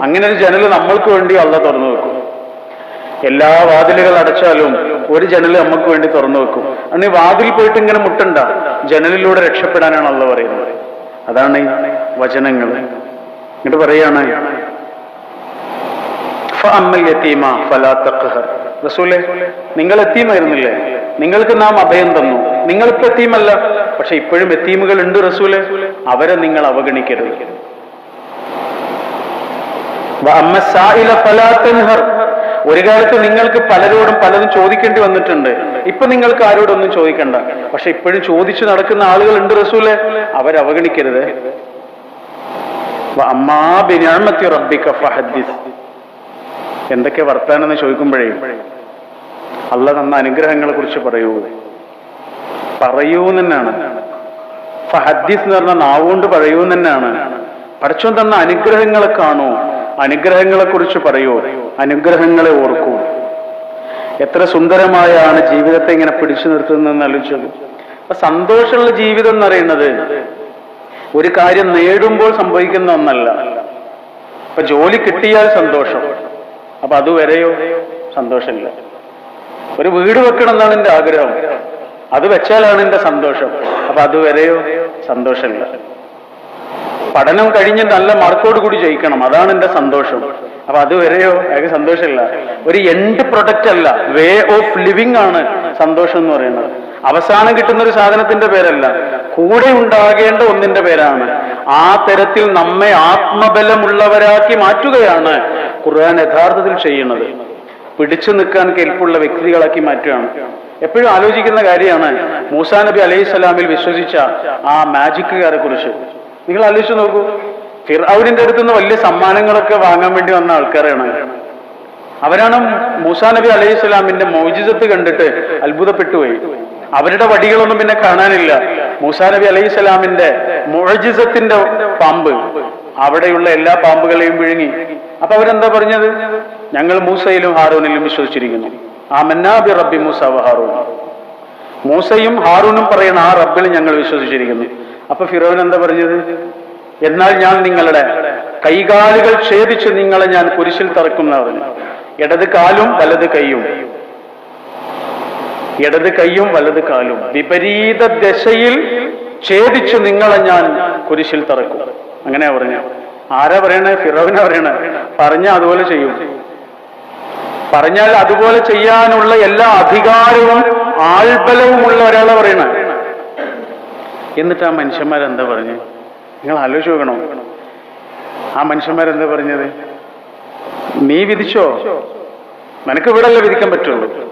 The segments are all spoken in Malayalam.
അങ്ങനെ ഒരു ജനൽ നമ്മൾക്ക് വേണ്ടി അള്ള തുറന്നു വെക്കും. എല്ലാ വാതിലുകൾ അടച്ചാലും ഒരു ജനൽ നമുക്ക് വേണ്ടി തുറന്നു വെക്കും. അന്ന് വാതിൽ പോയിട്ട് ഇങ്ങനെ മുട്ടണ്ട. ജനലിലൂടെ രക്ഷപ്പെടാനാണ് അള്ള പറയുന്നത്. അതാണ് വചനങ്ങൾ. എന്നിട്ട് പറയാണ്. നിങ്ങൾ എത്തീമായിരുന്നില്ലേ? നിങ്ങൾക്ക് നാം അഭയം തന്നു. നിങ്ങൾക്ക് എത്തീമല്ല. പക്ഷെ ഇപ്പോഴും എത്തീമുകൾ ഉണ്ട് റസൂലെ. അവരെ നിങ്ങൾ അവഗണിക്കരുത്. ഒരു കാലത്ത് നിങ്ങൾക്ക് പലരോടും പലതും ചോദിക്കേണ്ടി വന്നിട്ടുണ്ട്. ഇപ്പൊ നിങ്ങൾക്ക് ആരോടൊന്നും ചോദിക്കണ്ട. പക്ഷെ ഇപ്പോഴും ചോദിച്ചു നടക്കുന്ന ആളുകൾ ഉണ്ട് റസൂലെ. അവരവഗണിക്കരുത്. എന്തൊക്കെ വർത്താനെന്ന് ചോദിക്കുമ്പോഴേ അല്ല തന്ന അനുഗ്രഹങ്ങളെ കുറിച്ച് പറയൂ. പറയൂ തന്നെയാണ് ഫഹദ്ദീസ് എന്ന് പറഞ്ഞാൽ നാവുകൊണ്ട് പറയൂ തന്നെയാണ് പഠിച്ചോൻ തന്ന അനുഗ്രഹങ്ങളെ കാണൂ. അനുഗ്രഹങ്ങളെ കുറിച്ച് പറയൂ? അനുഗ്രഹങ്ങളെ ഓർക്കൂ. എത്ര സുന്ദരമായാണ് ജീവിതത്തെ ഇങ്ങനെ പിടിച്ചു നിർത്തുന്നതെന്ന് ആലോചിച്ചത്. അപ്പൊ സന്തോഷമുള്ള ജീവിതം എന്ന് പറയുന്നത് ഒരു കാര്യം നേടുമ്പോൾ സംഭവിക്കുന്ന ഒന്നല്ല. അപ്പൊ ജോലി കിട്ടിയാൽ സന്തോഷം. അപ്പൊ അതുവരെയോ സന്തോഷമില്ല. ഒരു വീട് വെക്കണം എന്നാണ് എന്റെ ആഗ്രഹം. അത് വെച്ചാലാണ് എന്റെ സന്തോഷം. അപ്പൊ അതുവരെയോ സന്തോഷമില്ല. പഠനം കഴിഞ്ഞ് നല്ല മാർക്കോട് കൂടി ജയിക്കണം. അതാണ് എന്റെ സന്തോഷം. അപ്പൊ അതുവരെയോ അയാൾക്ക് സന്തോഷമില്ല. ഒരു എൻഡ് പ്രൊഡക്റ്റ് അല്ല. വേ ഓഫ് ലിവിംഗ് ആണ് സന്തോഷം എന്ന് പറയുന്നത്. അവസാനം കിട്ടുന്ന ഒരു സാധനത്തിന്റെ പേരല്ല. കൂടെ ഉണ്ടാകേണ്ട ഒന്നിന്റെ പേരാണ്. ആ തരത്തിൽ നമ്മെ ആത്മബലമുള്ളവരാക്കി മാറ്റുകയാണ് ഖുർആൻ യഥാർത്ഥത്തിൽ ചെയ്യുന്നത്. പിടിച്ചു നിൽക്കാൻ കെൽപ്പുള്ള വ്യക്തികളാക്കി മാറ്റുകയാണ്. എപ്പോഴും ആലോചിക്കുന്ന കാര്യമാണ്. മൂസാ നബി അലൈഹി സ്വലാമിൽ വിശ്വസിച്ച ആ മാജിക്കുകാരെ കുറിച്ച്. നിങ്ങൾ ആലോചിച്ച് നോക്കൂ. ഫിർഔനിന്റെ അടുത്ത് നിന്ന് വലിയ സമ്മാനങ്ങളൊക്കെ വാങ്ങാൻ വേണ്ടി വന്ന ആൾക്കാരാണ്. അവരാണ് മൂസാ നബി അലൈഹി സ്വലാമിന്റെ മൗജിസത്ത് കണ്ടിട്ട് അത്ഭുതപ്പെട്ടുപോയി അവരുടെ വടികളൊന്നും പിന്നെ കാണാനില്ല. മൂസാ നബി അലൈഹി സ്വലാമിന്റെ മൊഴിജിസത്തിന്റെ പാമ്പ്. അവിടെയുള്ള എല്ലാ പാമ്പുകളെയും വിഴുങ്ങി. അപ്പൊ അവരെന്താ പറഞ്ഞത്? ഞങ്ങൾ മൂസയിലും ഹാറൂനിലും വിശ്വസിച്ചിരിക്കുന്നു. ആ മന്നാബി റബ്ബി മൂസ ഹാറൂൻ. മൂസയും ഹാറൂനും പറയുന്ന ആ റബ്ബിൽ ഞങ്ങൾ വിശ്വസിച്ചിരിക്കുന്നു. അപ്പൊ ഫിറോൻ എന്താ പറഞ്ഞത്? എന്നാൽ ഞാൻ നിങ്ങളുടെ കൈകാലുകൾ ഛേദിച്ച് നിങ്ങളെ ഞാൻ കുരിശിൽ തറക്കും എന്ന് പറഞ്ഞു ഇടത് കാലും വലത് കൈയും. ഇടത് കൈയും വലത് കാലും. വിപരീത ദശയിൽ ഛേദിച്ച് നിങ്ങളെ ഞാൻ കുരിശിൽ തറക്കും. അങ്ങനെയാ പറഞ്ഞ ആരാ പറയണേ? ഫിറോവിനാ പറയണേ? പറഞ്ഞ അതുപോലെ ചെയ്യും. പറഞ്ഞാൽ അതുപോലെ ചെയ്യാനുള്ള എല്ലാ അധികാരവും ആൾബലവുമുള്ള ഒരാളെ പറയണ. എന്നിട്ട് ആ മനുഷ്യന്മാരെന്താ പറഞ്ഞു? നിങ്ങൾ ആലോചിച്ച് നോക്കണോ? ആ മനുഷ്യന്മാരെന്താ പറഞ്ഞത്? നീ വിധിച്ചോ? നിനക്ക് ഇവിടല്ലേ വിധിക്കാൻ പറ്റുള്ളൂ.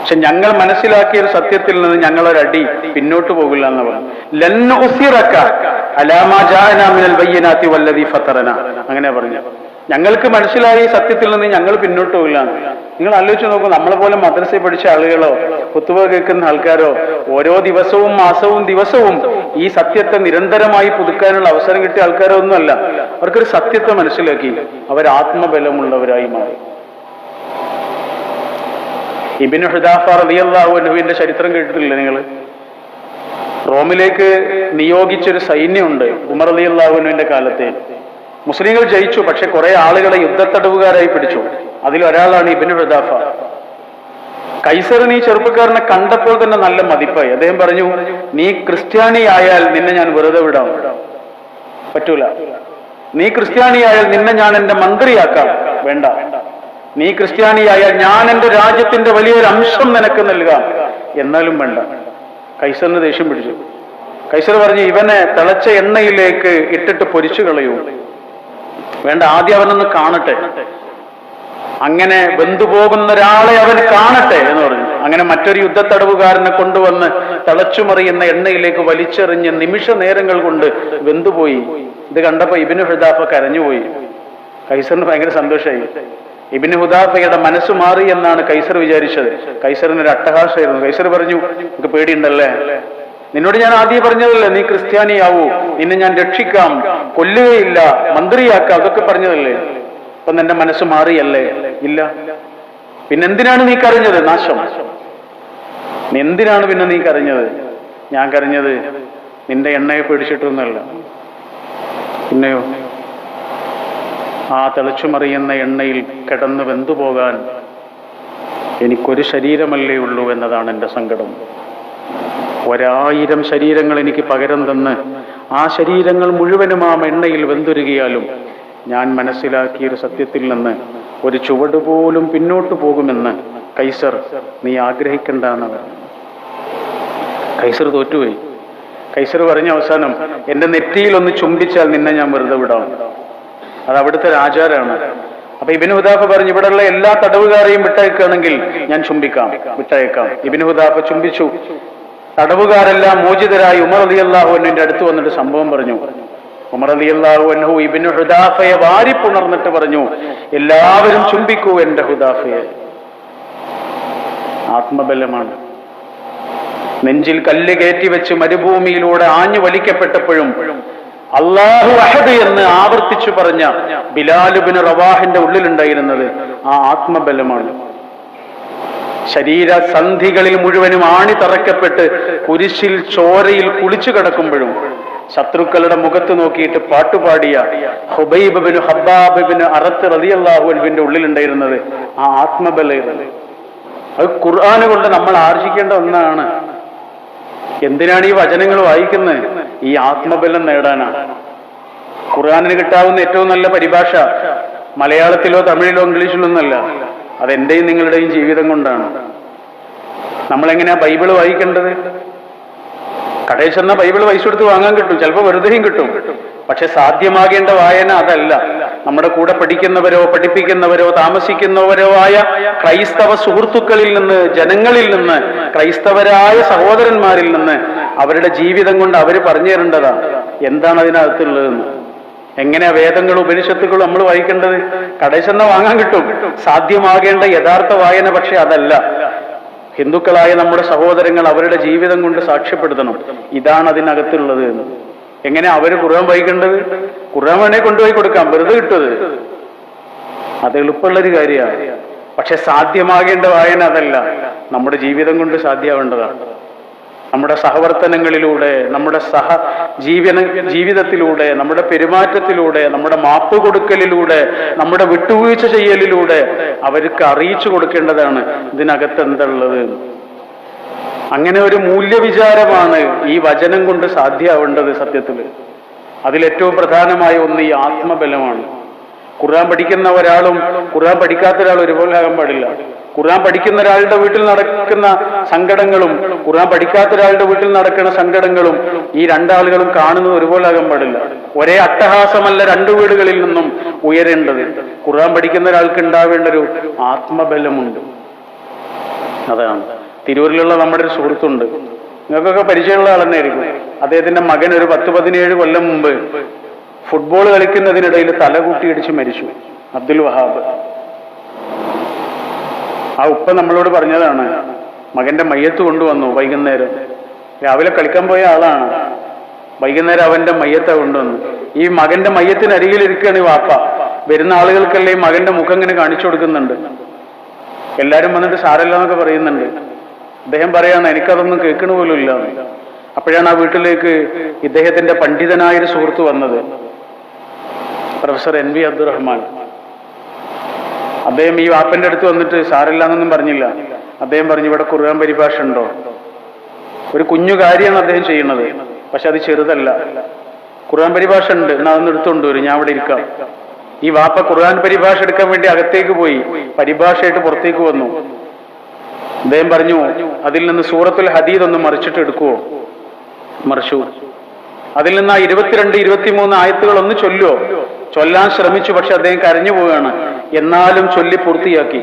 പക്ഷെ ഞങ്ങൾ മനസ്സിലാക്കിയ ഒരു സത്യത്തിൽ നിന്ന് ഞങ്ങൾ ഒരടി പിന്നോട്ട് പോകില്ല എന്ന് പറഞ്ഞു. അലാമാ അങ്ങനെ പറഞ്ഞു ഞങ്ങൾക്ക് മനസ്സിലായി സത്യത്തിൽ നിന്ന് ഞങ്ങൾ പിന്നോട്ട് പോകില്ല നിങ്ങൾ ആലോചിച്ച് നോക്കൂ നമ്മളെ പോലെ മദ്രസയിൽ പഠിച്ച ആളുകളോ കുത്തുവ കേൾക്കുന്ന ആൾക്കാരോ ഓരോ ദിവസവും മാസവും ദിവസവും ഈ സത്യത്തെ നിരന്തരമായി പുതുക്കാനുള്ള അവസരം കിട്ടിയ ആൾക്കാരോ ഒന്നുമല്ല. അവർക്കൊരു സത്യത്തെ മനസ്സിലാക്കി. അവർ ആത്മബലമുള്ളവരായി മാറി. ഇബിന് ഹുദാഫ റളിയല്ലാഹുവിന്റെ ചരിത്രം കേട്ടിട്ടില്ല നിങ്ങൾ? റോമിലേക്ക് നിയോഗിച്ചൊരു സൈന്യമുണ്ട് ഉമർ അലി അള്ളാഹുവിന്റെ കാലത്തെ. മുസ്ലിങ്ങൾ ജയിച്ചു പക്ഷെ കുറെ ആളുകളെ യുദ്ധത്തടവുകാരായി പിടിച്ചു. അതിലൊരാളാണ് ഇബിൻ റദാഫ. കൈസറിന് ഈ ചെറുപ്പക്കാരനെ കണ്ടപ്പോൾ തന്നെ നല്ല മതിപ്പായി. അദ്ദേഹം പറഞ്ഞു നീ ക്രിസ്ത്യാനി ആയാൽ നിന്നെ ഞാൻ വെറുതെ വിടാം. പറ്റൂല. നീ ക്രിസ്ത്യാനിയായാൽ നിന്നെ ഞാൻ എന്റെ മന്ത്രിയാക്കാം. വേണ്ട. നീ ക്രിസ്ത്യാനിയായാൽ ഞാൻ എന്റെ രാജ്യത്തിന്റെ വലിയൊരു അംശം നിനക്ക് നൽകാം. എന്നാലും വേണ്ട. കൈസറിന് ദേഷ്യം പിടിച്ചു. കൈസർ പറഞ്ഞു ഇവനെ തിളച്ച എണ്ണയിലേക്ക് ഇട്ടിട്ട് പൊരിച്ചു കളയൂ. വേണ്ട ആദ്യം അവനൊന്ന് കാണട്ടെ. അങ്ങനെ ബന്ധുപോകുന്ന ഒരാളെ അവൻ കാണട്ടെ എന്ന് പറഞ്ഞു. അങ്ങനെ മറ്റൊരു യുദ്ധത്തടവുകാരനെ കൊണ്ടുവന്ന് തിളച്ചുമറിയുന്ന എണ്ണയിലേക്ക് വലിച്ചെറിഞ്ഞ് നിമിഷ നേരങ്ങൾ കൊണ്ട് വെന്തുപോയി. ഇത് കണ്ടപ്പോ ഇബിന് ഹുദാഫ കരഞ്ഞുപോയി. കൈസറിന് ഭയങ്കര സന്തോഷമായി ഇബിന് ഹുദാഫയുടെ മനസ്സ് മാറി എന്നാണ് കൈസർ വിചാരിച്ചത്. കൈസറിന് ഒരു അട്ടഹാസമായിരുന്നു. കൈസർ പറഞ്ഞു നമുക്ക് പേടിയുണ്ടല്ലേ? നിന്നോട് ഞാൻ ആദ്യം പറഞ്ഞതല്ലേ നീ ക്രിസ്ത്യാനിയാവൂ. നിന്നെ ഞാൻ രക്ഷിക്കാം. കൊല്ലുകയില്ല മന്ത്രിയാക്കാം. അതൊക്കെ പറഞ്ഞതല്ലേ? അപ്പൊ നിന്റെ മനസ്സ് മാറിയല്ലേ? ഇല്ല. പിന്നെ എന്തിനാണ് നീ കരഞ്ഞത്? നാശം. എന്തിനാണ് പിന്നെ നീ കരഞ്ഞത്? ഞാൻ കരഞ്ഞത് നിന്റെ എണ്ണയെ പേടിച്ചിട്ടൊന്നുമല്ല പിന്നെയോ? ആ തിളച്ചുമറിയുന്ന എണ്ണയിൽ കിടന്ന് വെന്തുപോകാൻ എനിക്കൊരു ശരീരമല്ലേ ഉള്ളൂ എന്നതാണ് എന്റെ സങ്കടം. ഒരായിരം ശരീരങ്ങൾ എനിക്ക് പകരം തന്ന് ആ ശരീരങ്ങൾ മുഴുവനും ആ എണ്ണയിൽ വെന്തുരുകിയാലും ഞാൻ മനസ്സിലാക്കിയൊരു സത്യത്തിൽ നിന്ന് ഒരു ചുവട് പോലും പിന്നോട്ട് പോകുമെന്ന് കൈസർ നീ ആഗ്രഹിക്കണ്ട എന്ന് കൈസർ തോറ്റുപോയി. കൈസർ പറഞ്ഞ അവസാനം എന്റെ നെറ്റിയിൽ ഒന്ന് ചുംബിച്ചാൽ നിന്നെ ഞാൻ വെറുതെ വിടാം. അത് അവിടുത്തെ ആചാരമാണ് അപ്പൊ ഇബിന് ഹുദാഫ പറഞ്ഞു ഇവിടെയുള്ള എല്ലാ തടവുകാരെയും വിട്ടയക്കുകയാണെങ്കിൽ ഞാൻ ചുംബിക്കാം വിട്ടയക്കാം. ഇബിന് ഹുദാഫ ചുംബിച്ചു. തടവുകാരെല്ലാം മോചിതരായി ഉമർ അലി അള്ളാഹുവിന്റെ അടുത്ത് വന്നിട്ട് സംഭവം പറഞ്ഞു. ഉമർ അലി അള്ളാഹു അൻഹു ഇബിന് ഹുദാഫയെ വാരിപ്പുണർന്നിട്ട് പറഞ്ഞു എല്ലാവരും ചുംബിക്കൂ എന്റെ ഹുദാഫയെ. ആത്മബലമാണ്. നെഞ്ചിൽ കല്ല് കയറ്റി വെച്ച് മരുഭൂമിയിലൂടെ ആഞ്ഞു വലിക്കപ്പെട്ടപ്പോഴും അള്ളാഹു അഹദ് എന്ന് ആവർത്തിച്ചു പറഞ്ഞ ബിലാലുബിന് റവാഹിന്റെ ഉള്ളിലുണ്ടായിരുന്നത് ആ ആത്മബലമാണ്. ശരീര സന്ധികളിൽ മുഴുവനും ആണി തറക്കപ്പെട്ട് കുരിശിൽ ചോരയിൽ കുളിച്ചു കിടക്കുമ്പോഴും ശത്രുക്കളുടെ മുഖത്ത് നോക്കിയിട്ട് പാട്ടുപാടിയ ഹുബൈബിന് ഹബ്ബാബിന് അറത്ത് റതിയല്ലാഹുവിന്റെ ഉള്ളിലുണ്ടായിരുന്നത് ആ ആത്മബലമാണ് അത് ഖുർആാന് കൊണ്ട് നമ്മൾ ആർജിക്കേണ്ട ഒന്നാണ്. എന്തിനാണ് ഈ വചനങ്ങൾ വായിക്കുന്നത്? ഈ ആത്മബലം നേടാനാണ് ഖുർആാനിന് കിട്ടാവുന്ന ഏറ്റവും നല്ല പരിഭാഷ മലയാളത്തിലോ തമിഴിലോ ഇംഗ്ലീഷിലോ ഒന്നല്ല. അത് എന്റെയും നിങ്ങളുടെയും ജീവിതം കൊണ്ടാണ്. നമ്മളെങ്ങനെയാ ബൈബിൾ വായിക്കേണ്ടത്? കടയിൽ ചെന്ന ബൈബിൾ പൈസ കൊടുത്ത് വാങ്ങാൻ കിട്ടും ചിലപ്പോൾ വെറുതെയും കിട്ടും. പക്ഷെ സാധ്യമാകേണ്ട വായന അതല്ല. നമ്മുടെ കൂടെ പഠിക്കുന്നവരോ പഠിപ്പിക്കുന്നവരോ താമസിക്കുന്നവരോ ആയ ക്രൈസ്തവ സുഹൃത്തുക്കളിൽ നിന്ന് ജനങ്ങളിൽ നിന്ന് ക്രൈസ്തവരായ സഹോദരന്മാരിൽ നിന്ന് അവരുടെ ജീവിതം കൊണ്ട് അവർ പറഞ്ഞു തരേണ്ടതാണ്. എന്താണ് അതിനകത്തുള്ളതെന്ന്? എങ്ങനെയാ വേദങ്ങൾ ഉപനിഷത്തുകൾ നമ്മൾ വായിക്കേണ്ടത്? കടയിൽ ചെന്ന വാങ്ങാൻ കിട്ടും. സാധ്യമാകേണ്ട യഥാർത്ഥ വായന പക്ഷെ അതല്ല. ഹിന്ദുക്കളായ നമ്മുടെ സഹോദരങ്ങൾ അവരുടെ ജീവിതം കൊണ്ട് സാക്ഷ്യപ്പെടുത്തണം. ഇതാണ് അതിനകത്തുള്ളത് എന്ന്. എങ്ങനെ അവർ ഖുർആൻ വായിക്കേണ്ടത്? ഖുർആൻ വേണേ കൊണ്ടുപോയി കൊടുക്കാം. വെറുതെ കിട്ടുന്നത് അത് എളുപ്പമുള്ളൊരു കാര്യമാണ്. പക്ഷെ സാധ്യമാകേണ്ട വായന അതല്ല. നമ്മുടെ ജീവിതം കൊണ്ട് സാധ്യമാവേണ്ടതാണ്. നമ്മുടെ സഹവർത്തനങ്ങളിലൂടെ നമ്മുടെ സഹ ജീവന ജീവിതത്തിലൂടെ നമ്മുടെ പെരുമാറ്റത്തിലൂടെ നമ്മുടെ മാപ്പ് കൊടുക്കലിലൂടെ നമ്മുടെ വിട്ടുവീഴ്ച ചെയ്യലിലൂടെ അവർക്ക് അറിയിച്ചു കൊടുക്കേണ്ടതാണ് ഇതിനകത്ത് എന്തുള്ളത്. അങ്ങനെ ഒരു മൂല്യവിചാരമാണ് ഈ വചനം കൊണ്ട് സാധ്യമാവേണ്ടത് സത്യത്തിൽ. അതിലേറ്റവും പ്രധാനമായ ഒന്ന് ഈ ആത്മബലമാണ്. ഖുർആൻ പഠിക്കുന്ന ഒരാളും ഖുർആൻ പഠിക്കാത്ത ഒരാളും ഒരുപോലെ ആകാൻ പാടില്ല. ഖുർആൻ പഠിക്കുന്ന ഒരാളുടെ വീട്ടിൽ നടക്കുന്ന സങ്കടങ്ങളും ഖുർആൻ പഠിക്കാത്ത ഒരാളുടെ വീട്ടിൽ നടക്കുന്ന സങ്കടങ്ങളും ഈ രണ്ടാളുകളും കാണുന്നത് ഒരുപോലെ ആകാൻ പാടില്ല. ഒരേ അട്ടഹാസമല്ല രണ്ടു വീടുകളിൽ നിന്നും ഉയരേണ്ടത്. ഖുർആൻ പഠിക്കുന്ന ഒരാൾക്ക് ഉണ്ടാവേണ്ട ഒരു ആത്മബലമുണ്ട്. അതാണ്. തിരൂരിലുള്ള നമ്മുടെ ഒരു സുഹൃത്തുണ്ട്. നിങ്ങൾക്കൊക്കെ പരിചയമുള്ള ആൾ തന്നെയായിരിക്കും. അദ്ദേഹത്തിന്റെ മകൻ ഒരു പത്ത് പതിനേഴ് കൊല്ലം മുമ്പ് ഫുട്ബോൾ കളിക്കുന്നതിനിടയിൽ തല കൂട്ടിയിടിച്ച് മരിച്ചു. അബ്ദുൽ വഹാബ്. ആ ഉപ്പ നമ്മളോട് പറഞ്ഞതാണ് മകന്റെ മയ്യത്ത് കൊണ്ടുവന്നു വൈകുന്നേരം. രാവിലെ കളിക്കാൻ പോയ ആളാണ്. വൈകുന്നേരം അവന്റെ മയ്യത്ത കൊണ്ടുവന്നു. ഈ മകന്റെ മയ്യത്തിനരികിൽ ഇരിക്കുകയാണ് ഈ വാപ്പ. വരുന്ന ആളുകൾക്കല്ലേ ഈ മകന്റെ മുഖം ഇങ്ങനെ കാണിച്ചു കൊടുക്കുന്നുണ്ട്. എല്ലാരും വന്നിട്ട് സാരല്ല എന്നൊക്കെ പറയുന്നുണ്ട്. അദ്ദേഹം പറയാണ് എനിക്കതൊന്നും കേൾക്കണ പോലും ഇല്ല. അപ്പോഴാണ് ആ വീട്ടിലേക്ക് ഇദ്ദേഹത്തിന്റെ പണ്ഡിതനായൊരു സുഹൃത്ത് വന്നത്. Professor N V Abdurahman. അദ്ദേഹം ഈ വാപ്പന്റെ അടുത്ത് വന്നിട്ട് സാറില്ലാന്നൊന്നും പറഞ്ഞില്ല. അദ്ദേഹം പറഞ്ഞു ഇവിടെ ഖുർആൻ പരിഭാഷ ഉണ്ടോ ഒരു കുഞ്ഞു കാര്യമാണ് അദ്ദേഹം ചെയ്യുന്നത്. പക്ഷെ അത് ചെറുതല്ല. ഖുർആൻ പരിഭാഷ ഉണ്ട്. എന്നാ അതൊന്ന് എടുത്തുകൊണ്ട് വരും. ഞാൻ അവിടെ ഇരിക്കാം. ഈ വാപ്പ ഖുർആൻ പരിഭാഷ എടുക്കാൻ വേണ്ടി അകത്തേക്ക് പോയി. പരിഭാഷയായിട്ട് പുറത്തേക്ക് വന്നു. അദ്ദേഹം പറഞ്ഞു അതിൽ നിന്ന് സൂറത്തുൽ ഹദീദ് ഒന്ന് മറിച്ചിട്ട് എടുക്കുവോ? മറിച്ചു. അതിൽ നിന്ന് ആ ഇരുപത്തിരണ്ട് ഇരുപത്തിമൂന്ന് ആയത്തുകൾ ഒന്ന് ചൊല്ലുവോ? ചൊല്ലാൻ ശ്രമിച്ചു പക്ഷെ അദ്ദേഹം കരഞ്ഞു പോവുകയാണ് എന്നാലും ചൊല്ലി പൂർത്തിയാക്കി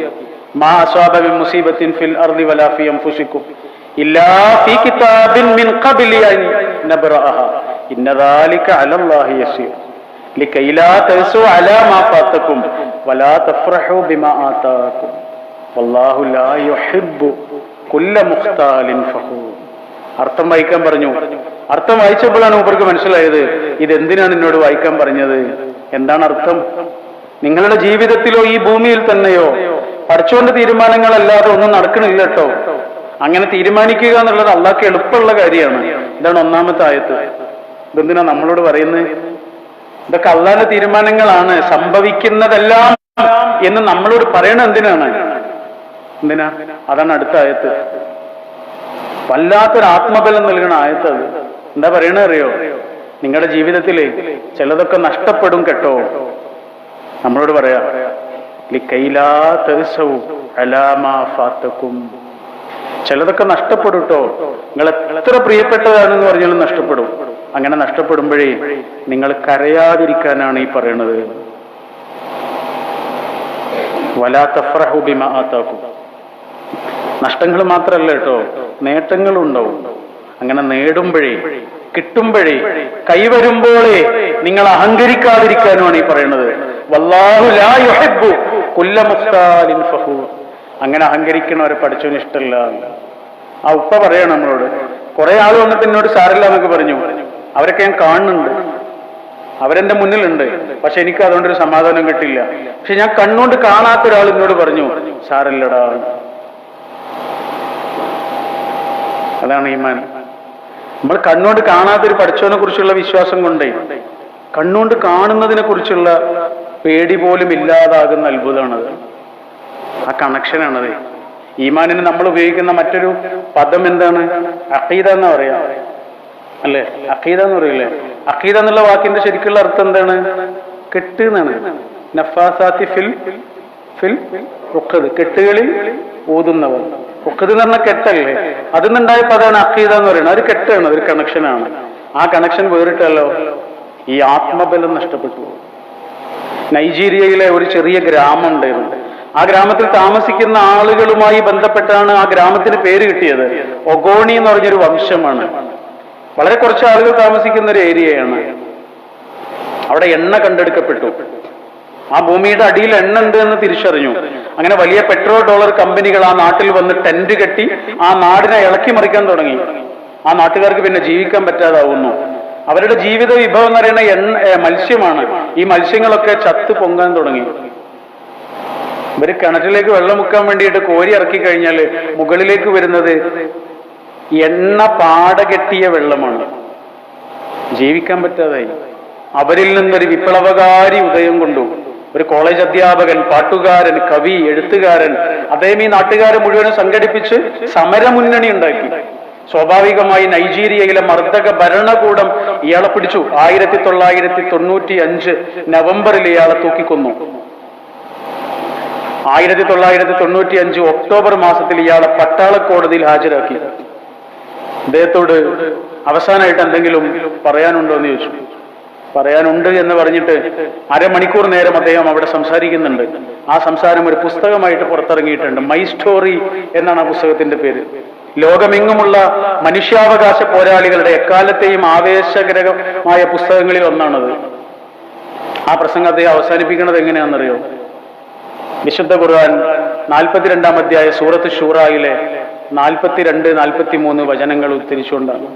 മാ അസ്വാബ മിൻ മുസീബത്തിൻ ഫിൽ അർദി വലാ ഫി അൻഫുസിക്കും ഇല്ലാ ഫീ കിതാബിൻ മിൻ ഖബ്ലി അൻ നബ്റഅഹ ഇന്ന ദാലിക അലല്ലാഹി യസീർ لكي لا تأسوا على ما فاتكم ولا تفرحوا بما آتاكم والله لا يحب كل مختال فخور അർത്ഥം വായിക്കാൻ പറഞ്ഞു അർത്ഥം വായിച്ചപ്പോഴാണ് മൂപ്പർക്ക് മനസ്സിലായത് ഇത് എന്തിനാണ് എന്നോട് വായിക്കാൻ പറഞ്ഞത് എന്താണ് അർത്ഥം? നിങ്ങളുടെ ജീവിതത്തിലോ ഈ ഭൂമിയിൽ തന്നെയോ പഠിച്ചുകൊണ്ട് തീരുമാനങ്ങളല്ലാതെ ഒന്നും നടക്കണില്ല കേട്ടോ അങ്ങനെ തീരുമാനിക്കുക എന്നുള്ളത് അള്ളാഹ്ക്ക് എളുപ്പമുള്ള കാര്യമാണ്. ഇതാണ് ഒന്നാമത്തെ ആയത്ത്. ഇതെന്തിനാ നമ്മളോട് പറയുന്നത്? ഇതൊക്കെ അള്ളാന്റെ തീരുമാനങ്ങളാണ്. സംഭവിക്കുന്നതെല്ലാം എന്ന് നമ്മളോട് പറയണ എന്തിനാണ്? എന്തിനാ? അതാണ് അടുത്ത ആയത്ത്. വല്ലാത്തൊരു ആത്മബലം നൽകണ ആയത്ത് അത്. എന്താ പറയണറിയോ നിങ്ങളുടെ ജീവിതത്തിൽ ചിലതൊക്കെ നഷ്ടപ്പെടും കേട്ടോ. നമ്മളോട് പറയാ ഫാത്തക്കും ചിലതൊക്കെ നഷ്ടപ്പെടും കേട്ടോ. നിങ്ങൾ എത്ര പ്രിയപ്പെട്ടതാണെന്ന് പറഞ്ഞാലും നഷ്ടപ്പെടും. അങ്ങനെ നഷ്ടപ്പെടുമ്പോഴേ നിങ്ങൾ കരയാതിരിക്കാനാണ് ഈ പറയണത്. വലാ തഫ്രഹു ബിമ ആതാക്കും നഷ്ടങ്ങൾ മാത്രമല്ല കേട്ടോ നേട്ടങ്ങളും ഉണ്ടാവും അങ്ങനെ നേടുമ്പോഴേ കിട്ടുമ്പോഴേ കൈവരുമ്പോഴേ നിങ്ങൾ അഹങ്കരിക്കാതിരിക്കാനുമാണ് ഈ പറയുന്നത്. വല്ലാഹു ലാ യുഹിബ്ബു കുല്ല മുഖ്താലിൻ ഫഖൂർ അങ്ങനെ അഹങ്കരിക്കണവരെ പഠിച്ചവന് ഇഷ്ടമില്ല. ആ ഉപ്പ പറയണം നമ്മളോട് കുറെ ആൾ വന്നിട്ട് എന്നോട് സാറില്ല എന്നൊക്കെ പറഞ്ഞു. അവരൊക്കെ ഞാൻ കാണുന്നുണ്ട്. അവരെന്റെ മുന്നിലുണ്ട്. പക്ഷെ എനിക്ക് അതുകൊണ്ട് ഒരു സമാധാനം കിട്ടില്ല. പക്ഷെ ഞാൻ കണ്ണുകൊണ്ട് കാണാത്ത ഒരാൾ എന്നോട് പറഞ്ഞു സാറില്ലടാ അതാണ് ഈമാൻ. നമ്മൾ കണ്ണുകൊണ്ട് കാണാത്തൊരു പഠിച്ചവനെ കുറിച്ചുള്ള വിശ്വാസം കൊണ്ടേ കണ്ണുകൊണ്ട് കാണുന്നതിനെ കുറിച്ചുള്ള പേടി പോലും ഇല്ലാതാകുന്ന അത്ഭുതമാണത്. ആ കണക്ഷനാണത്. ഈമാനിന് നമ്മൾ ഉപയോഗിക്കുന്ന മറ്റൊരു പദം എന്താണ്? അഖീദ എന്ന് പറയാ. അല്ലേ? അഖീദ എന്ന് പറയില്ലേ അഖീദ എന്നുള്ള വാക്കിന്റെ ശരിക്കുള്ള അർത്ഥം എന്താണ്? കെട്ട് എന്നാണ്. നഫാസാത്തി ഫിൽ ഫിൽ കെട്ടുകളിൽ ഊതുന്നവർ. റുഖദ് എന്ന് പറഞ്ഞ കെട്ടല്ലേ? അതിൽ നിന്നുണ്ടായ പദമാണ് അഖീദ എന്ന് പറയുന്നത്. ഒരു കെട്ടാണ് ഒരു കണക്ഷനാണ് ആ കണക്ഷൻ വേറിട്ടല്ലോ. ഈ ആത്മബലം നഷ്ടപ്പെട്ടു. നൈജീരിയയിലെ ഒരു ചെറിയ ഗ്രാമം ഉണ്ടായിരുന്നു ആ ഗ്രാമത്തിൽ താമസിക്കുന്ന ആളുകളുമായി ബന്ധപ്പെട്ടാണ് ആ ഗ്രാമത്തിന് പേര് കിട്ടിയത്. ഒഗോണി എന്ന് പറഞ്ഞൊരു വംശമാണ്. വളരെ കുറച്ച് ആളുകൾ താമസിക്കുന്ന ഒരു ഏരിയയാണ്. അവിടെ എണ്ണ കണ്ടെടുക്കപ്പെട്ടു. ആ ഭൂമിയുടെ അടിയിൽ എണ്ണ ഉണ്ട് എന്ന് തിരിച്ചറിഞ്ഞു. അങ്ങനെ വലിയ പെട്രോൾ ഡോളർ കമ്പനികൾ ആ നാട്ടിൽ വന്ന് ടെന്റ് കെട്ടി ആ നാടിനെ ഇളക്കി മറിക്കാൻ തുടങ്ങി. ആ നാട്ടുകാർക്ക് പിന്നെ ജീവിക്കാൻ പറ്റാതാവുന്നു. അവരുടെ ജീവിത വിഭവം എന്ന് പറയുന്ന എണ്ണ മത്സ്യമാണ്. ഈ മത്സ്യങ്ങളൊക്കെ ചത്ത് പൊങ്ങാൻ തുടങ്ങി. ഇവർ കിണറ്റിലേക്ക് വെള്ളം മുക്കാൻ വേണ്ടിയിട്ട് കോരി ഇറക്കി കഴിഞ്ഞാൽ മുകളിലേക്ക് വരുന്നത് എണ്ണ പാട കെട്ടിയ വെള്ളമാണ്. ജീവിക്കാൻ പറ്റാതായി. അവരിൽ നിന്നൊരു വിപ്ലവകാരി ഉദയം കൊണ്ടു. ഒരു കോളേജ് അധ്യാപകൻ പാട്ടുകാരൻ കവി എഴുത്തുകാരൻ അദ്ദേഹം ഈ നാട്ടുകാരെ മുഴുവനും സംഘടിപ്പിച്ച് സമരമുന്നണി ഉണ്ടാക്കി. സ്വാഭാവികമായി നൈജീരിയയിലെ മർദ്ദക ഭരണകൂടം ഇയാളെ പിടിച്ചു. ആയിരത്തി തൊള്ളായിരത്തി തൊണ്ണൂറ്റി അഞ്ച് നവംബറിൽ ഇയാളെ തൂക്കിക്കൊന്നു. ആയിരത്തി തൊള്ളായിരത്തി തൊണ്ണൂറ്റി അഞ്ച് ഒക്ടോബർ മാസത്തിൽ ഇയാളെ പട്ടാള കോടതിയിൽ ഹാജരാക്കി. അദ്ദേഹത്തോട് അവസാനമായിട്ട് എന്തെങ്കിലും പറയാനുണ്ടോ എന്ന് ചോദിച്ചു. പറയാനുണ്ട് എന്ന് പറഞ്ഞിട്ട് അരമണിക്കൂർ നേരം അദ്ദേഹം അവിടെ സംസാരിക്കുന്നുണ്ട്. ആ സംസാരം ഒരു പുസ്തകമായിട്ട് പുറത്തിറങ്ങിയിട്ടുണ്ട്. മൈ സ്റ്റോറി എന്നാണ് ആ പുസ്തകത്തിന്റെ പേര്. ലോകമെങ്ങുമുള്ള മനുഷ്യാവകാശ പോരാളികളുടെ എക്കാലത്തെയും ആവേശകരമായ പുസ്തകങ്ങളിൽ ഒന്നാണത്. ആ പ്രസംഗം അദ്ദേഹം അവസാനിപ്പിക്കുന്നത് എങ്ങനെയാണെന്നറിയോ? വിശുദ്ധ ഖുർആൻ നാൽപ്പത്തിരണ്ടാം അധ്യായ സൂറത്ത് ഷൂറായിലെ നാൽപ്പത്തിരണ്ട് നാൽപ്പത്തി മൂന്ന് വചനങ്ങൾ ഉദ്ധരിച്ചുകൊണ്ടാണ്.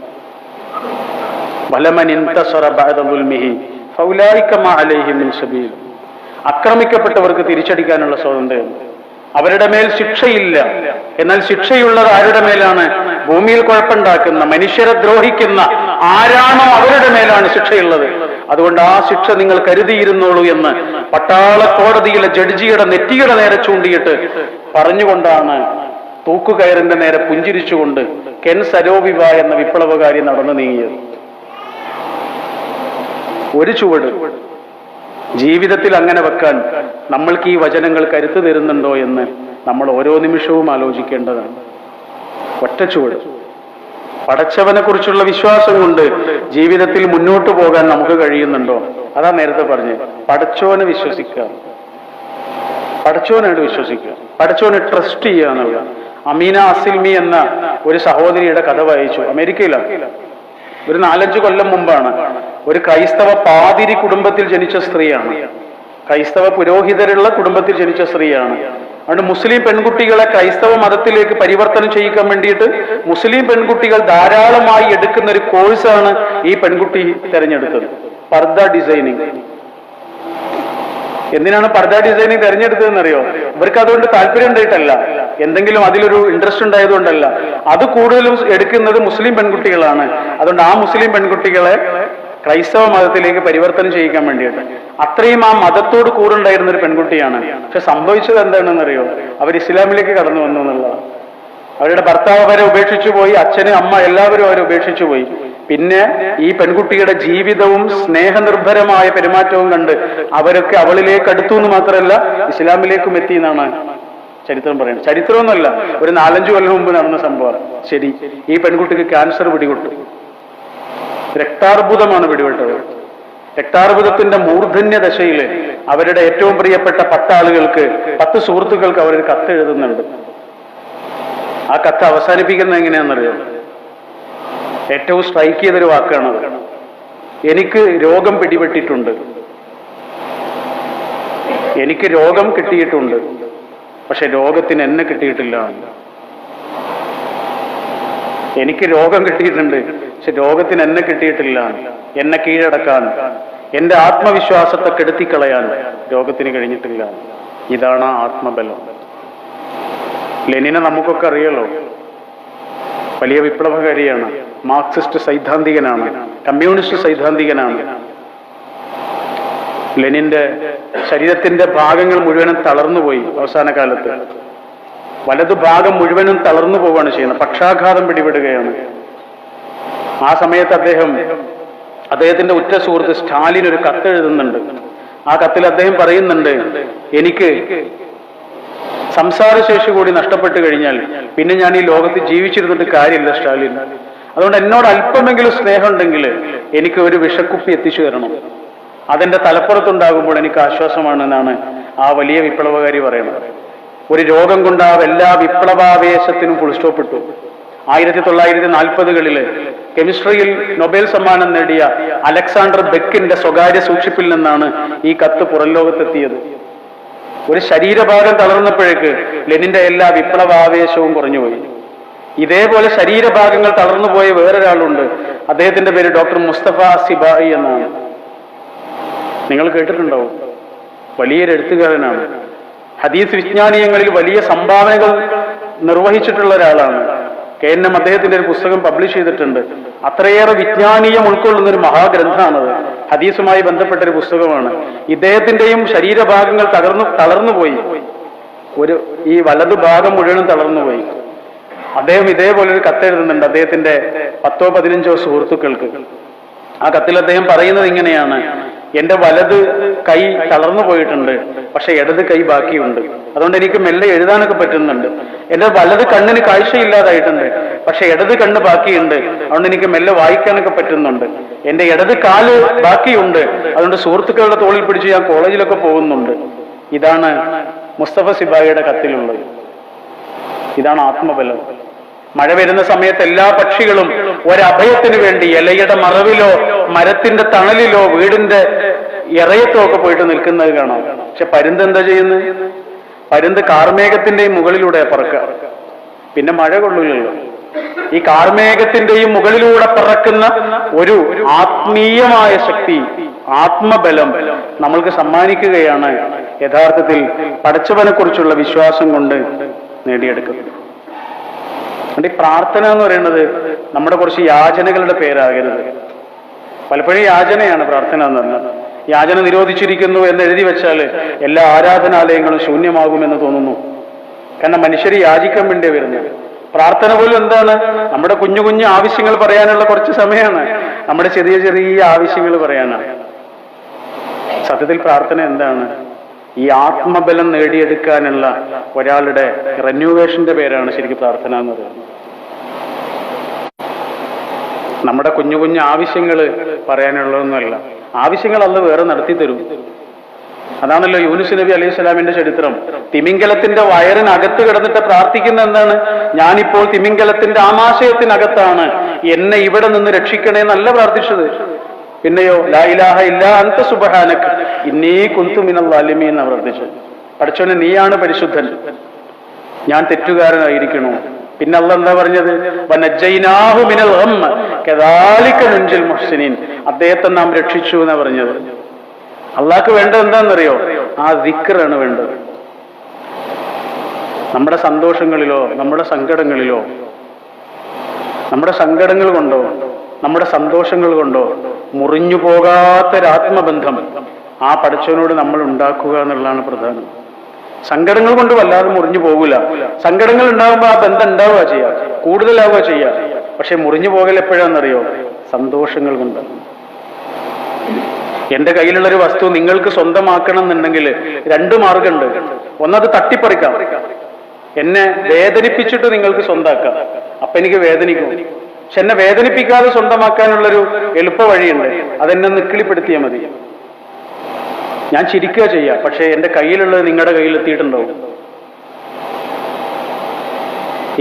വലമൻ അലൈഹി മിൻ സബീൽ. ആക്രമിക്കപ്പെട്ടവർക്ക് തിരിച്ചടിക്കാനുള്ള സ്വാതന്ത്ര്യം. അവരുടെ മേൽ ശിക്ഷയില്ല. എന്നാൽ ശിക്ഷയുള്ളത് ആരുടെ മേലാണ്? ഭൂമിയിൽ കുഴപ്പമുണ്ടാക്കുന്ന മനുഷ്യരെ ദ്രോഹിക്കുന്ന ആരാണോ അവരുടെ മേലാണ് ശിക്ഷയുള്ളത്. അതുകൊണ്ട് ആ ശിക്ഷ നിങ്ങൾ കരുതിയിരുന്നോളൂ എന്ന് പട്ടാള കോടതിയിലെ ജഡ്ജിയുടെ നെറ്റിയുടെ നേരെ ചൂണ്ടിയിട്ട് പറഞ്ഞുകൊണ്ടാണ് തൂക്കുകയറിന്റെ നേരെ പുഞ്ചിരിച്ചുകൊണ്ട് കെൻ സരോവിവ എന്ന വിപ്ലവകാരി നടന്നു നീങ്ങിയത്. ഒരു ചുവട്. ജീവിതത്തിൽ അങ്ങനെ വെക്കാൻ നമ്മൾക്ക് ഈ വചനങ്ങൾ കരുത്തു തരുന്നുണ്ടോ എന്ന് നമ്മൾ ഓരോ നിമിഷവും ആലോചിക്കേണ്ടതാണ്. ഒറ്റ ചുവട്. പടച്ചവനെ കുറിച്ചുള്ള വിശ്വാസം കൊണ്ട് ജീവിതത്തിൽ മുന്നോട്ട് പോകാൻ നമുക്ക് കഴിയുന്നുണ്ടോ? അതാ നേരത്തെ പറഞ്ഞ്. പടച്ചോനെ വിശ്വസിക്കുക. പടച്ചോനായിട്ട് വിശ്വസിക്കുക. പടച്ചോനെ ട്രസ്റ്റ് ചെയ്യുക എന്നുള്ള അമീന അസിൽമി എന്ന ഒരു സഹോദരിയുടെ കഥ വായിച്ചു. അമേരിക്കയിലാണ്. ഒരു നാലഞ്ച് കൊല്ലം മുമ്പാണ് ഒരു ക്രൈസ്തവ പാതിരി കുടുംബത്തിൽ ജനിച്ച സ്ത്രീയാണ്. ക്രൈസ്തവ പുരോഹിതരുള്ള കുടുംബത്തിൽ ജനിച്ച സ്ത്രീയാണ്. അതുകൊണ്ട് മുസ്ലിം പെൺകുട്ടികളെ ക്രൈസ്തവ മതത്തിലേക്ക് പരിവർത്തനം ചെയ്യിക്കാൻ വേണ്ടിയിട്ട് മുസ്ലിം പെൺകുട്ടികൾ ധാരാളമായി എടുക്കുന്ന ഒരു കോഴ്സാണ് ഈ പെൺകുട്ടി തിരഞ്ഞെടുത്തത്. പർദ ഡിസൈനിങ്. എന്തിനാണ് പർദ ഡിസൈനിങ് തിരഞ്ഞെടുത്തതെന്നറിയോ? ഇവർക്ക് അതുകൊണ്ട് താല്പര്യം ഉണ്ടായിട്ടല്ല. എന്തെങ്കിലും അതിലൊരു ഇൻട്രസ്റ്റ് ഉണ്ടായതുകൊണ്ടല്ല. അത് കൂടുതലും എടുക്കുന്നത് മുസ്ലിം പെൺകുട്ടികളാണ്. അതുകൊണ്ട് ആ മുസ്ലിം പെൺകുട്ടികളെ ക്രൈസ്തവ മതത്തിലേക്ക് പരിവർത്തനം ചെയ്യിക്കാൻ വേണ്ടിയിട്ട്. അത്രയും ആ മതത്തോട് കൂറുണ്ടായിരുന്ന ഒരു പെൺകുട്ടിയാണ്. പക്ഷെ സംഭവിച്ചത് എന്താണെന്നറിയോ? അവർ ഇസ്ലാമിലേക്ക് കടന്നു വന്നു എന്നുള്ളതാണ്. അവരുടെ ഭർത്താവ് അവരെ ഉപേക്ഷിച്ചു പോയി അച്ഛനും അമ്മ എല്ലാവരും അവരെ ഉപേക്ഷിച്ചു പോയി. പിന്നെ ഈ പെൺകുട്ടിയുടെ ജീവിതവും സ്നേഹനിർഭരമായ പെരുമാറ്റവും കണ്ട് അവരൊക്കെ അവളിലേക്ക് അടുത്തു എന്ന് മാത്രമല്ല ഇസ്ലാമിലേക്കും എത്തി എന്നാണ് ചരിത്രം പറയുന്നത്. ചരിത്രമൊന്നുമല്ല ഒരു നാലഞ്ചു കൊല്ലം മുമ്പ് നടന്ന സംഭവം. ശരി ഈ പെൺകുട്ടിക്ക് ക്യാൻസർ പിടികൊട്ടു രക്താർബുദമാണ് പിടിപെട്ടത് രക്താർബുദത്തിന്റെ മൂർധന്യ ദശയിൽ അവരുടെ ഏറ്റവും പ്രിയപ്പെട്ട പത്താളുകൾക്ക് പത്ത് സുഹൃത്തുക്കൾക്ക് അവരൊരു കത്ത് എഴുതുന്നുണ്ട്. ആ കത്ത് അവസാനിപ്പിക്കുന്നത് എങ്ങനെയാണെന്നറിയാം? ഏറ്റവും സ്ട്രൈക്ക് ചെയ്തൊരു വാക്കാണ് എനിക്ക് രോഗം പിടിപെട്ടിട്ടുണ്ട്. എനിക്ക് രോഗം കിട്ടിയിട്ടുണ്ട്. പക്ഷെ രോഗത്തിന് എന്നെ കിട്ടിയിട്ടില്ല. എനിക്ക് രോഗം കിട്ടിയിട്ടുണ്ട്. പക്ഷെ രോഗത്തിന് എന്നെ കിട്ടിയിട്ടില്ല. എന്നെ കീഴടക്കാൻ. എന്റെ ആത്മവിശ്വാസത്തെ കെടുത്തിക്കളയാൻ രോഗത്തിന് കഴിഞ്ഞിട്ടില്ല. ഇതാണ് ആത്മബലം. ലെനിനെ നമുക്കൊക്കെ അറിയല്ലോ വലിയ വിപ്ലവകാരിയാണ്. മാർക്സിസ്റ്റ് സൈദ്ധാന്തികനാണ്. കമ്മ്യൂണിസ്റ്റ് സൈദ്ധാന്തികനാണ്. ലെനിന്റെ ശരീരത്തിന്റെ ഭാഗങ്ങൾ മുഴുവനും തളർന്നുപോയി അവസാന കാലത്ത്. വലതു ഭാഗം മുഴുവനും തളർന്നു പോവുകയാണ് ചെയ്യുന്നത്. പക്ഷാഘാതം പിടിപെടുകയാണ്. ആ സമയത്ത് അദ്ദേഹം അദ്ദേഹത്തിന്റെ ഉറ്റ സുഹൃത്ത് സ്റ്റാലിൻ ഒരു കത്ത് എഴുതുന്നുണ്ട്. ആ കത്തിൽ അദ്ദേഹം പറയുന്നുണ്ട് എനിക്ക് സംസാരശേഷി കൂടി നഷ്ടപ്പെട്ടു കഴിഞ്ഞാൽ പിന്നെ ഞാൻ ഈ ലോകത്ത് ജീവിച്ചിരുന്നിട്ട് കാര്യമില്ല സ്റ്റാലിൻ. അതുകൊണ്ട് എന്നോട് അല്പമെങ്കിലും സ്നേഹമുണ്ടെങ്കിൽ എനിക്ക് ഒരു വിഷക്കുപ്പി എത്തിച്ചു തരണം അതെന്റെ തലപ്പുറത്തുണ്ടാകുമ്പോൾ എനിക്ക് ആശ്വാസമാണെന്നാണ് ആ വലിയ വിപ്ലവകാരി പറയുന്നത്. ഒരു രോഗം കൊണ്ട് എല്ലാ വിപ്ലവാവേശത്തിനും ഫുൾ സ്റ്റോപ്പ് ഇട്ടു. ആയിരത്തി തൊള്ളായിരത്തി നാൽപ്പതുകളിൽ കെമിസ്ട്രിയിൽ നൊബേൽ സമ്മാനം നേടിയ അലക്സാണ്ടർ ബെക്കിന്റെ സ്വകാര്യ സൂക്ഷിപ്പിൽ നിന്നാണ് ഈ കത്ത് പുറം ലോകത്തെത്തിയത് ഒരു ശരീരഭാഗം തളർന്നപ്പോഴേക്ക് ലെനിന്റെ എല്ലാ വിപ്ലവാവേശവും കുറഞ്ഞുപോയി. ഇതേപോലെ ശരീരഭാഗങ്ങൾ തളർന്നു പോയ വേറൊരാളുണ്ട്. അദ്ദേഹത്തിന്റെ പേര് ഡോക്ടർ മുസ്തഫ സിബായി എന്നാണ്. നിങ്ങൾ കേട്ടിട്ടുണ്ടാവും. വലിയൊരു എഴുത്തുകാരനാണ്. ഹദീസ് വിജ്ഞാനീയങ്ങളിൽ വലിയ സംഭാവനകൾ നിർവഹിച്ചിട്ടുള്ള ഒരാളാണ്. കെ എൻ എം അദ്ദേഹത്തിന്റെ ഒരു പുസ്തകം പബ്ലിഷ് ചെയ്തിട്ടുണ്ട്. അത്രയേറെ വിജ്ഞാനീയം ഉൾക്കൊള്ളുന്ന ഒരു മഹാഗ്രന്ഥമാണത്. ഹദീസുമായി ബന്ധപ്പെട്ട ഒരു പുസ്തകമാണ്. ഇദ്ദേഹത്തിന്റെയും ശരീരഭാഗങ്ങൾ തകർന്നു തളർന്നുപോയി. ഒരു ഈ വലതു ഭാഗം മുഴുവനും തളർന്നുപോയി. അദ്ദേഹം ഇതേപോലെ ഒരു കത്തെഴുതുന്നുണ്ട് അദ്ദേഹത്തിന്റെ പത്തോ പതിനഞ്ചോ സുഹൃത്തുക്കൾക്ക്. ആ കത്തിൽ അദ്ദേഹം പറയുന്നത് ഇങ്ങനെയാണ്. എന്റെ വലത് കൈ തളർന്നു പോയിട്ടുണ്ട് പക്ഷെ ഇടത് കൈ ബാക്കിയുണ്ട്. അതുകൊണ്ട് എനിക്ക് മെല്ലെ എഴുതാനൊക്കെ പറ്റുന്നുണ്ട്. എന്റെ വലത് കണ്ണിന് കാഴ്ചയില്ലാതായിട്ടുണ്ട് പക്ഷെ ഇടത് കണ്ണ് ബാക്കിയുണ്ട്. അതുകൊണ്ട് എനിക്ക് മെല്ലെ വായിക്കാനൊക്കെ പറ്റുന്നുണ്ട്. എന്റെ ഇടത് കാൽ ബാക്കിയുണ്ട്. അതുകൊണ്ട് സുഹൃത്തുക്കളുടെ തോളിൽ പിടിച്ച് ഞാൻ കോളേജിലൊക്കെ പോകുന്നുണ്ട്. ഇതാണ് മുസ്തഫ സിബായിയുടെ കത്തിലുള്ളത്. ഇതാണ് ആത്മബലം. മഴ വരുന്ന സമയത്ത് എല്ലാ പക്ഷികളും ഒരഭയത്തിന് വേണ്ടി ഇലയുടെ മറവിലോ മരത്തിന്റെ തണലിലോ വീടിന്റെ ഇറയത്തോ ഒക്കെ പോയിട്ട് നിൽക്കുന്നത് കാണാം. പക്ഷെ പരുന്ത് എന്താ ചെയ്യുന്നത്? പരുന്ത് കാർമേഘത്തിന്റെയും മുകളിലൂടെ പറക്കുക. പിന്നെ മഴ കൊള്ളില്ലല്ലോ. ഈ കാർമേഘത്തിന്റെയും മുകളിലൂടെ പറക്കുന്ന ഒരു ആത്മീയമായ ശക്തി ആത്മബലം നമ്മൾക്ക് സമ്മാനിക്കുകയാണ് യഥാർത്ഥത്തിൽ പടച്ചവനെ കുറിച്ചുള്ള വിശ്വാസം കൊണ്ട് നേടിയെടുക്കുന്നത്. അതുകൊണ്ട് ഈ പ്രാർത്ഥന എന്ന് പറയുന്നത് നമ്മുടെ കുറച്ച് യാചനകളുടെ പേരാകരുത്. പലപ്പോഴും യാചനയാണ് പ്രാർത്ഥന എന്ന് പറഞ്ഞാൽ. യാചന നിരോധിച്ചിരിക്കുന്നു എന്ന് എഴുതി വെച്ചാൽ എല്ലാ ആരാധനാലയങ്ങളും ശൂന്യമാകുമെന്ന് തോന്നുന്നു. കാരണം മനുഷ്യർ യാചിക്കാൻ വേണ്ടി വരുന്നത്. പ്രാർത്ഥന പോലും എന്താണ്? നമ്മുടെ കുഞ്ഞു കുഞ്ഞു ആവശ്യങ്ങൾ പറയാനുള്ള കുറച്ച് സമയമാണ്. നമ്മുടെ ചെറിയ ചെറിയ ആവശ്യങ്ങൾ പറയാനാണ്. സത്യത്തിൽ പ്രാർത്ഥന എന്താണ്? ഈ ആത്മബലം നേടിയെടുക്കാനുള്ള ഒരാളുടെ റെന്യൂവേഷന്റെ പേരാണ് ശരിക്കും പ്രാർത്ഥന എന്ന് പറയുന്നത്. നമ്മുടെ കുഞ്ഞു കുഞ്ഞു ആവശ്യങ്ങൾ പറയാനുള്ളതൊന്നുമല്ല. ആവശ്യങ്ങൾ അല്ല വേറെ നടത്തി തരും. അതാണല്ലോ യൂനുസ് നബി അലൈഹി സ്വലാമിന്റെ ചരിത്രം. തിമിംഗലത്തിന്റെ വയറിനകത്ത് കിടന്നിട്ട് പ്രാർത്ഥിക്കുന്ന എന്താണ്? ഞാനിപ്പോൾ തിമിംഗലത്തിന്റെ ആമാശയത്തിനകത്താണ് എന്നെ ഇവിടെ നിന്ന് രക്ഷിക്കണേ എന്നല്ല പ്രാർത്ഥിച്ചത്. പിന്നെയോ ലാ ഇലാഹ ഇല്ല അന്ത സുബഹാനക്ക് ഇന്നീ കുന്തുമിനൽ മിനൽ എന്ന് പ്രാർത്ഥിച്ചത്. പഠിച്ചോനെ നീയാണ് പരിശുദ്ധൻ. ഞാൻ തെറ്റുകാരനായിരിക്കണോ? പിന്നെ അല്ല എന്താ പറഞ്ഞത് മുഹ്സിനീൻ. അദ്ദേഹത്തെ നാം രക്ഷിച്ചു എന്നാ പറഞ്ഞത്. അള്ളാഹ്ക്ക് വേണ്ടത് എന്താണെന്നറിയോ? ആ ദിക്റാണ് വേണ്ടത്. നമ്മുടെ സന്തോഷങ്ങളിലോ നമ്മുടെ സങ്കടങ്ങളിലോ നമ്മുടെ സങ്കടങ്ങൾ കൊണ്ടോ നമ്മുടെ സന്തോഷങ്ങൾ കൊണ്ടോ മുറിഞ്ഞു പോകാത്തൊരാത്മബന്ധം ആ പഠിച്ചവനോട് നമ്മൾ ഉണ്ടാക്കുക എന്നുള്ളതാണ് പ്രധാനം. സങ്കടങ്ങൾ കൊണ്ട് വല്ലാതെ മുറിഞ്ഞു പോകില്ല സങ്കടങ്ങൾ ഉണ്ടാകുമ്പോൾ ആ ബന്ധം ഉണ്ടാവുക ചെയ്യുക കൂടുതലാവുക ചെയ്യുക പക്ഷെ മുറിഞ്ഞു പോകൽ എപ്പോഴാണെന്നറിയോ സന്തോഷങ്ങൾ കൊണ്ട്. എന്റെ കയ്യിലുള്ള ഒരു വസ്തു നിങ്ങൾക്ക് സ്വന്തമാക്കണം എന്നുണ്ടെങ്കിൽ രണ്ട് മാർഗമുണ്ട്. ഒന്നത് തട്ടിപ്പറിക്കാം. എന്നെ വേദനിപ്പിച്ചിട്ട് നിങ്ങൾക്ക് സ്വന്താക്കാം. അപ്പൊ എനിക്ക് വേദനിക്കും. പക്ഷെ എന്നെ വേദനിപ്പിക്കാതെ സ്വന്തമാക്കാനുള്ളൊരു എളുപ്പ വഴിയുണ്ട് അതെന്നെ നിക്കിളിപ്പെടുത്തിയാൽ മതി. ഞാൻ ചിരിക്കുക ചെയ്യാം പക്ഷെ എന്റെ കയ്യിലുള്ളത് നിങ്ങളുടെ കയ്യിൽ എത്തിയിട്ടുണ്ടാവും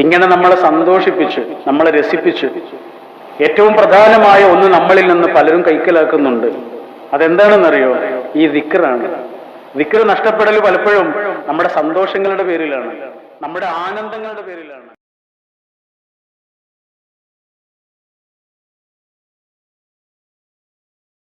ഇങ്ങനെ നമ്മളെ സന്തോഷിപ്പിച്ച് നമ്മളെ രസിപ്പിച്ച് ഏറ്റവും പ്രധാനമായ ഒന്ന് നമ്മളിൽ നിന്ന് പലരും കൈക്കലാക്കുന്നുണ്ട്. അതെന്താണെന്നറിയോ? ഈ ദിക്കറാണ് വിക്ര നഷ്ടപ്പെടൽ പലപ്പോഴും നമ്മുടെ സന്തോഷങ്ങളുടെ പേരിലാണ് നമ്മുടെ ആനന്ദങ്ങളുടെ പേരിലാണ്.